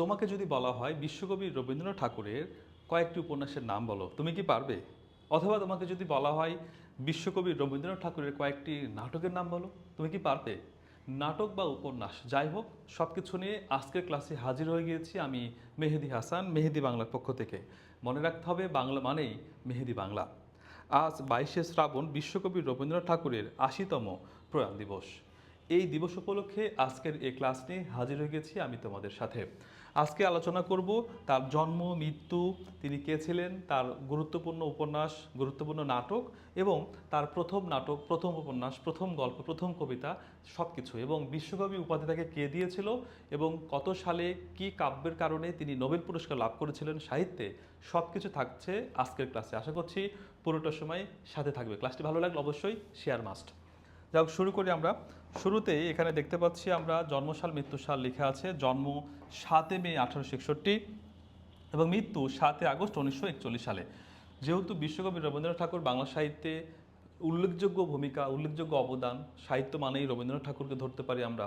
তোমাকে যদি বলা হয় বিশ্বকবি রবীন্দ্রনাথ ঠাকুরের কয়েকটি উপন্যাসের নাম বলো, তুমি কি পারবে? অথবা তোমাকে যদি বলা হয় বিশ্বকবি রবীন্দ্রনাথ ঠাকুরের কয়েকটি নাটকের নাম বলো, তুমি কি পারবে? নাটক বা উপন্যাস, যাই হোক সব কিছু নিয়ে আজকের ক্লাসে হাজির হয়ে গিয়েছি আমি মেহেদি হাসান, মেহেদি বাংলার পক্ষ থেকে। মনে রাখতে হবে, বাংলা মানেই মেহেদি বাংলা। আজ বাইশে শ্রাবণ বিশ্বকবি রবীন্দ্রনাথ ঠাকুরের আশিতম প্রয়াণ দিবস। এই দিবস উপলক্ষে আজকের এই ক্লাস নিয়ে হাজির হয়ে গেছি আমি তোমাদের সাথে। আজকে আলোচনা করব তার জন্ম, মৃত্যু, তিনি কে ছিলেন, তার গুরুত্বপূর্ণ উপন্যাস, গুরুত্বপূর্ণ নাটক এবং তার প্রথম নাটক, প্রথম উপন্যাস, প্রথম গল্প, প্রথম কবিতা সব কিছু এবং বিশ্বকবি উপাধি তাকে কে দিয়েছিল এবং কত সালে কি কাব্যের কারণে তিনি নোবেল পুরস্কার লাভ করেছিলেন সাহিত্যে সব কিছু থাকছে আজকের ক্লাসে আশা করছি পুরোটা সময় সাথে থাকবে। ক্লাসটি ভালো লাগলে অবশ্যই শেয়ার মাস্ট যাই শুরু করি আমরা। শুরুতেই এখানে দেখতে পাচ্ছি আমরা জন্মসাল, মৃত্যুসাল লেখা আছে। জন্ম সাতে মে আঠারোশো একষট্টি এবং মৃত্যু সাতই আগস্ট উনিশশো একচল্লিশ সালে। যেহেতু বিশ্বকবি রবীন্দ্রনাথ ঠাকুর বাংলা সাহিত্যে উল্লেখযোগ্য ভূমিকা, উল্লেখযোগ্য অবদান, সাহিত্য মানেই রবীন্দ্রনাথ ঠাকুরকে ধরতে পারি আমরা।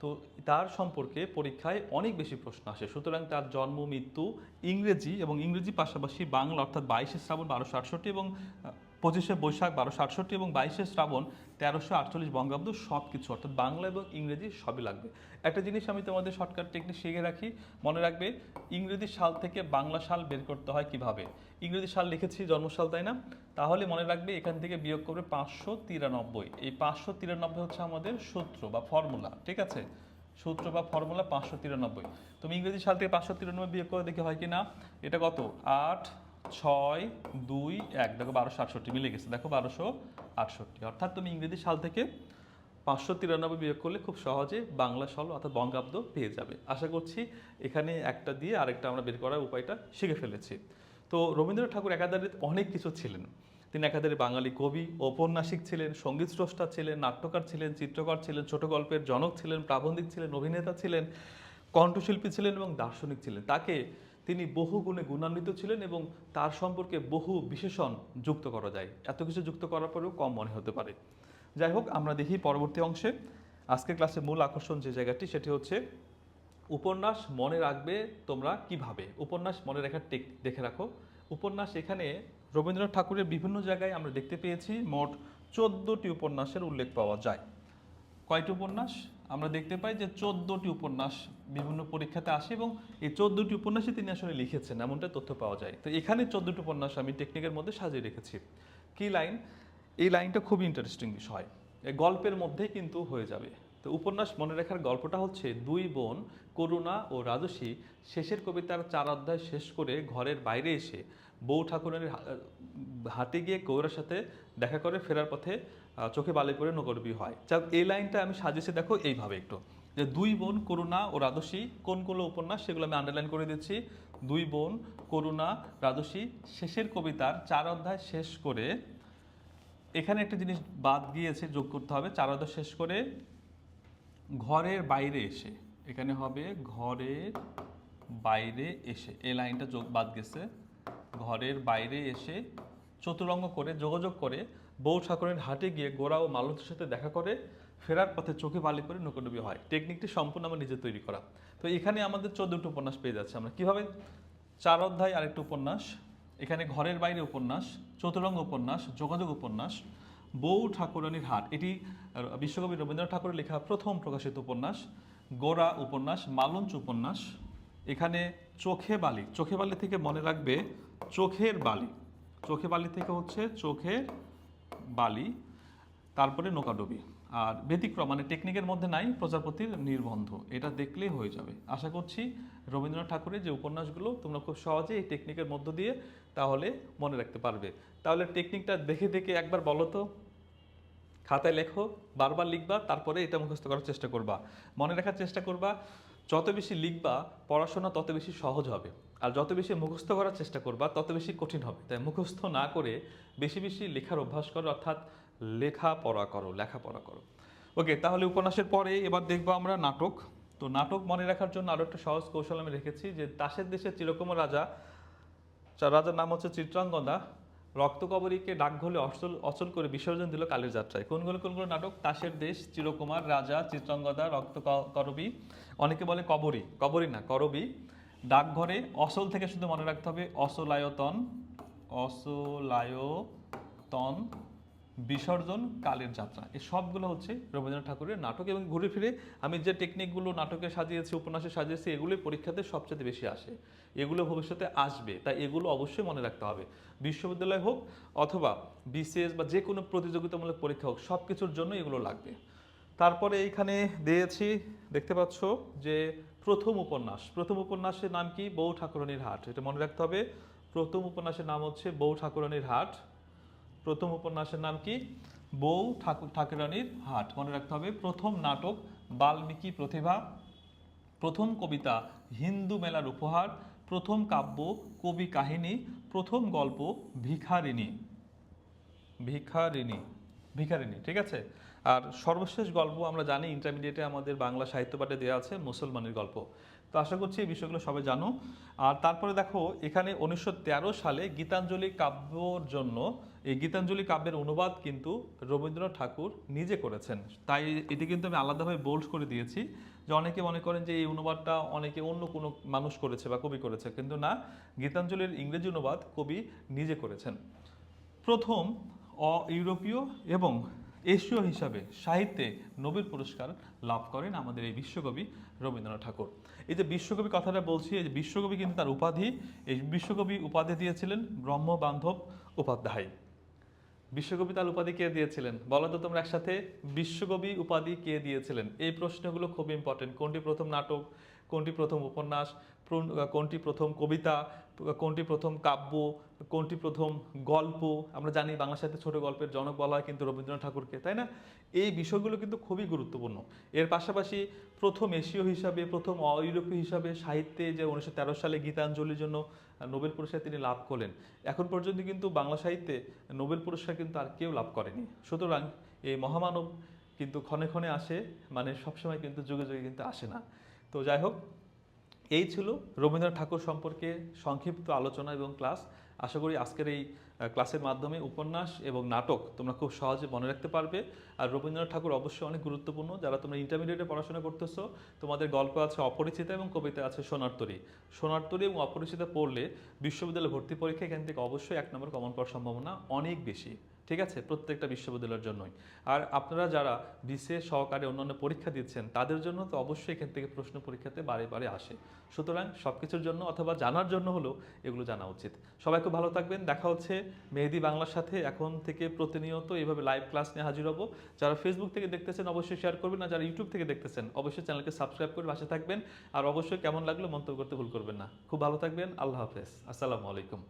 তো তার সম্পর্কে পরীক্ষায় অনেক বেশি প্রশ্ন আসে। সুতরাং তার জন্ম, মৃত্যু ইংরেজি এবং ইংরেজি পাশাপাশি বাংলা, অর্থাৎ বাইশে শ্রাবণ বারোশো আটষট্টি এবং পঁচিশে বৈশাখ বারোশো আটষট্টি এবং বাইশে শ্রাবণ তেরোশো আটচল্লিশ বঙ্গাব্দ সব কিছু অর্থাৎ বাংলা এবং ইংরেজি সবই লাগবে। একটা জিনিস আমি তোমাদের শর্টকাট টেকনিক শিখে রাখি। মনে রাখবে, ইংরেজি সাল থেকে বাংলা সাল বের করতে হয় কীভাবে? ইংরেজি সাল লিখেছি, জন্মসাল, তাই না? তাহলে মনে রাখবে, এখান থেকে বিয়োগ করবে পাঁচশো তিরানব্বই। এই পাঁচশো তিরানব্বই হচ্ছে আমাদের সূত্র বা ফর্মুলা ঠিক আছে? সূত্র বা ফর্মুলা পাঁচশো তিরানব্বই। তুমি ইংরেজি সাল থেকে পাঁচশো তিরানব্বই বিয়োগ করে দেখে হয় কি না এটা কত? আট ছয়, দুই, এক। দেখো বারোশো আটষট্টি মিলে গেছে। দেখো বারোশো আটষট্টি। অর্থাৎ তুমি ইংরেজি সাল থেকে পাঁচশো তিরানব্বই বিয়োগ করলে খুব সহজে বাংলা সাল অর্থাৎ বঙ্গাব্দ পেয়ে যাবে। আশা করছি এখানে একটা দিয়ে আরেকটা আমরা বের করার উপায়টা শিখে ফেলেছি। তো রবীন্দ্রনাথ ঠাকুর একাধারে অনেক কিছু ছিলেন। তিনি একাধারে বাঙালি কবি, ঔপন্যাসিক ছিলেন, সংগীত স্রষ্টা ছিলেন, নাট্যকার ছিলেন, চিত্রকর ছিলেন, ছোট গল্পের জনক ছিলেন, প্রাবন্ধিক ছিলেন, অভিনেতা ছিলেন, কণ্ঠশিল্পী ছিলেন এবং দার্শনিক ছিলেন। তাকে তিনি বহু গুণে গুণান্বিত ছিলেন এবং তার সম্পর্কে বহু বিশেষণ যুক্ত করা যায়। এত কিছু যুক্ত করার পরেও কম মনে হতে পারে। যাই হোক, আমরা দেখি পরবর্তী অংশে। আজকের ক্লাসে মূল আকর্ষণ যে জায়গাটি, সেটি হচ্ছে উপন্যাস মনে রাখবে তোমরা কীভাবে? উপন্যাস মনে রাখার টেকনিক দেখে রাখো। উপন্যাস এখানে রবীন্দ্রনাথ ঠাকুরের বিভিন্ন জায়গায় আমরা দেখতে পেয়েছি, মোট চোদ্দোটি উপন্যাসের উল্লেখ পাওয়া যায়। কয়টি উপন্যাস? আমরা দেখতে পাই যে চোদ্দোটি উপন্যাস বিভিন্ন পরীক্ষাতে আসে এবং এই চোদ্দোটি উপন্যাসে তিনি আসলে লিখেছেন এমনটা তথ্য পাওয়া যায়। তো এখানে চোদ্দোটি উপন্যাস আমি টেকনিকের মধ্যে সাজিয়ে রেখেছি। কি লাইন? এই লাইনটা খুবই ইন্টারেস্টিং বিষয়। গল্পের মধ্যেই কিন্তু হয়ে যাবে। তো উপন্যাস মনে রাখার গল্পটা হচ্ছে, দুই বোন, করুণা ও রাজসী শেষের কবিতার চার অধ্যায় শেষ করে ঘরের বাইরে এসে বউ ঠাকুরের হাতে গিয়ে কৌরার সাথে দেখা করে ফেরার পথে চোখে বালি পরে নগরবি হয়। যাক এই লাইনটা আমি সাজেছি দেখো, এইভাবে একটু। যে দুই বোন করুণা ও রাজসী কোনগুলো উপন্যাস, সেগুলো আমি আন্ডারলাইন করে দিচ্ছি। দুই বোন করুণা, রাজসী, শেষের কবিতার চার অধ্যায় শেষ করে, এখানে একটা জিনিস বাদ গিয়েছে, যোগ করতে হবে, চার অধ্যায় শেষ করে, ঘরের বাইরে এসে, এখানে হবে ঘরের বাইরে এসে, এই লাইনটা যোগ বাদ গেছে, ঘরের বাইরে এসে চতুরঙ্গ করে, যোগাযোগ করে বউ ঠাকুরের হাটে গিয়ে গোড়া ও মালতীর সাথে দেখা করে ফেরার পথে চোখে বালি করে নকডবি হয়। টেকনিকটি সম্পূর্ণ আমার নিজে তৈরি করা। তো এখানে আমাদের চোদ্দটি উপন্যাস পেয়ে যাচ্ছে আমরা। কীভাবে? চার অধ্যায় আরেকটা উপন্যাস, এখানে ঘরের বাইরে উপন্যাস, চতুরঙ্গ উপন্যাস, যোগাযোগ উপন্যাস বউ ঠাকুরানীর হাট। এটি বিশ্বকবি রবীন্দ্রনাথ ঠাকুরের লেখা প্রথম প্রকাশিত উপন্যাস গোড়া উপন্যাস, মালঞ্চ উপন্যাস। এখানে চোখে বালি চোখে বালি থেকে মনে রাখবে চোখের বালি। চোখে বালি থেকে হচ্ছে চোখের বালি, তারপরে নৌকাডুবি। আর ব্যতিক্রম মানে টেকনিকের মধ্যে নাই, প্রজাপতির নির্বন্ধ। এটা দেখলেই হয়ে যাবে। আশা করছি রবীন্দ্রনাথ ঠাকুরের যে উপন্যাসগুলো তোমরা খুব সহজে এই টেকনিকের মধ্য দিয়ে তাহলে মনে রাখতে পারবে। তাহলে টেকনিকটা দেখে দেখে একবার বলো তো। খাতায় লেখো, বারবার লিখবা, তারপরে এটা মুখস্থ করার চেষ্টা করবা। মনে রাখার চেষ্টা করবা, যত বেশি লিখবা, পড়াশোনা তত বেশি সহজ হবে। আর যত বেশি মুখস্থ করার চেষ্টা করবা, তত বেশি কঠিন হবে। তাই মুখস্থ না করে বেশি বেশি লেখার অভ্যাস করো, অর্থাৎ লেখা পড়া করো, লেখাপড়া করো। ওকে তাহলে উপন্যাসের পরে এবার দেখব আমরা নাটক। তো নাটক মনে রাখার জন্য আরও একটা সহজ কৌশল আমি রেখেছি যে তাসের দেশে চিরকুমার রাজা রাজার নাম হচ্ছে চিত্রাঙ্গদা রক্তকবরীকে ডাক ঘলে অচল অচল করে বিসর্জন দিল কালের যাত্রায়। কোনগুলো কোনগুলো নাটক? তাসের দেশ, চিরকুমার, রাজা, চিত্রাঙ্গদা, রক্ত করবী। অনেকে বলে কবরী কবরী না, করবী। ডাকঘরে অসল থেকে শুধু মনে রাখতে হবে, অসলায়তন অসলায়তন বিসর্জন কালের যাত্রা। এই সবগুলো হচ্ছে রবীন্দ্রনাথ ঠাকুরের নাটক এবং ঘুরে ফিরে আমি যে টেকনিকগুলো নাটকে সাজিয়েছি, উপন্যাসে সাজিয়েছি, এগুলোই পরীক্ষাতে সবচেয়ে বেশি আসে। এগুলো ভবিষ্যতে আসবে, তাই এগুলো অবশ্যই মনে রাখতে হবে। বিশ্ববিদ্যালয় হোক অথবা বিসিএস বা যে কোনো প্রতিযোগিতামূলক পরীক্ষা হোক সব কিছুর জন্য এগুলো লাগবে। তারপরে এইখানে দিয়েছি, দেখতে পাচ্ছ যে প্রথম উপন্যাস। প্রথম উপন্যাসের নাম কি? বউ ঠাকুরানীর হাট। এটা মনে রাখতে হবে। প্রথম উপন্যাসের নাম হচ্ছে বউ ঠাকুরানীর হাট। প্রথম উপন্যাসের নাম কি? বউ ঠাকুর ঠাকুরানীর হাট। মনে রাখতে হবে। প্রথম নাটক, বাল্মীকি প্রতিভা। প্রথম কবিতা, হিন্দু মেলার উপহার। প্রথম কাব্য, কবি কাহিনী। প্রথম গল্প, ভিখারিণী। ভিখারিণী। ভিখারিণী ঠিক আছে? আর সর্বশেষ গল্প আমরা জানি ইন্টারমিডিয়েটে আমাদের বাংলা সাহিত্য পাঠে দেওয়া আছে মুসলমানের গল্প। তো আশা করছি এই বিষয়গুলো সবাই জানো। আর তারপরে দেখো, এখানে উনিশশো তেরো সালে গীতাঞ্জলি কাব্যর জন্য, এই গীতাঞ্জলি কাব্যের অনুবাদ কিন্তু রবীন্দ্রনাথ ঠাকুর নিজে করেছেন। তাই এটি কিন্তু আমি আলাদাভাবে বোল্ড করে দিয়েছি যে অনেকে মনে করেন যে এই অনুবাদটা অনেকে অন্য কোনো মানুষ করেছে বা কবি করেছে, কিন্তু না, গীতাঞ্জলির ইংরেজি অনুবাদ কবি নিজে করেছেন। প্রথম অ ইউরোপীয় এবং এশীয় হিসাবে সাহিত্যে নোবেল পুরস্কার লাভ করেন আমাদের এই বিশ্বকবি রবীন্দ্রনাথ ঠাকুর। এই যে বিশ্বকবি কথাটা বলছি, এই যে বিশ্বকবি কিন্তু তার উপাধি, এই বিশ্বকবি উপাধি দিয়েছিলেন ব্রহ্মবান্ধব উপাধ্যায়। বিশ্বকবি তার উপাধি কে দিয়েছিলেন? বলো তো তোমরা একসাথে, বিশ্বকবি উপাধি কে দিয়েছিলেন? এই প্রশ্নগুলো খুব ইম্পর্টেন্ট কোনটি প্রথম নাটক, কোনটি প্রথম উপন্যাস কোনটি প্রথম কবিতা কোনটি প্রথম কাব্য, কোনটি প্রথম গল্প? আমরা জানি বাংলা সাহিত্যে ছোট গল্পের জনক বলা হয় কিন্তু রবীন্দ্রনাথ ঠাকুরকে, তাই না? এই বিষয়গুলো কিন্তু খুবই গুরুত্বপূর্ণ। এর পাশাপাশি প্রথম এশীয় হিসাবে, প্রথম অ ইউরোপীয় হিসাবে সাহিত্যে যে উনিশশো তেরো সালে গীতাঞ্জলির জন্য নোবেল পুরস্কার তিনি লাভ করলেন, এখন পর্যন্ত কিন্তু বাংলা সাহিত্যে নোবেল পুরস্কার কিন্তু আর কেউ লাভ করেনি। সুতরাং এই মহামানব কিন্তু ক্ষণে ক্ষণে আসে মানে সবসময় কিন্তু যুগে যুগে কিন্তু আসে না। তো যাই হোক এই ছিল রবীন্দ্রনাথ ঠাকুর সম্পর্কে সংক্ষিপ্ত আলোচনা এবং ক্লাস। আশা করি আজকের এই ক্লাসের মাধ্যমে উপন্যাস এবং নাটক তোমরা খুব সহজে মনে রাখতে পারবে। আর রবীন্দ্রনাথ ঠাকুর অবশ্যই অনেক গুরুত্বপূর্ণ। যারা তোমরা ইন্টারমিডিয়েটে পড়াশোনা করতেছো, তোমাদের গল্প আছে অপরিচিতা এবং কবিতা আছে সোনারতরী সোনারতরী এবং অপরিচিতা পড়লে বিশ্ববিদ্যালয় ভর্তি পরীক্ষা এখান থেকে অবশ্যই এক নম্বর কমন পাওয়ার সম্ভাবনা অনেক বেশি। ঠিক আছে? প্রত্যেকটা বিশ্ববিদ্যালয়ের জন্যই। আর আপনারা যারা বিসিএস সহকারে অন্যান্য পরীক্ষা দিচ্ছেন, তাদের জন্য তো অবশ্যই এখান থেকে প্রশ্ন পরীক্ষাতে বারে বারে আসে। সুতরাং সব কিছুর জন্য অথবা জানার জন্য হলেও এগুলো জানা উচিত। সবাই খুব ভালো থাকবেন। দেখা হচ্ছে মেহেদি বাংলার সাথে। এখন থেকে প্রতিনিয়ত এইভাবে লাইভ ক্লাস নিয়ে হাজির হব। যারা ফেসবুক থেকে দেখতেছেন, অবশ্যই শেয়ার করবেন। আর যারা ইউটিউব থেকে দেখতেছেন, অবশ্যই চ্যানেলকে সাবস্ক্রাইব করে পাশে থাকবেন। আর অবশ্যই কেমন লাগল মন্তব্য করতে ভুল করবেন না। খুব ভালো থাকবেন। আল্লাহ হাফেজ। আসসালামু আলাইকুম।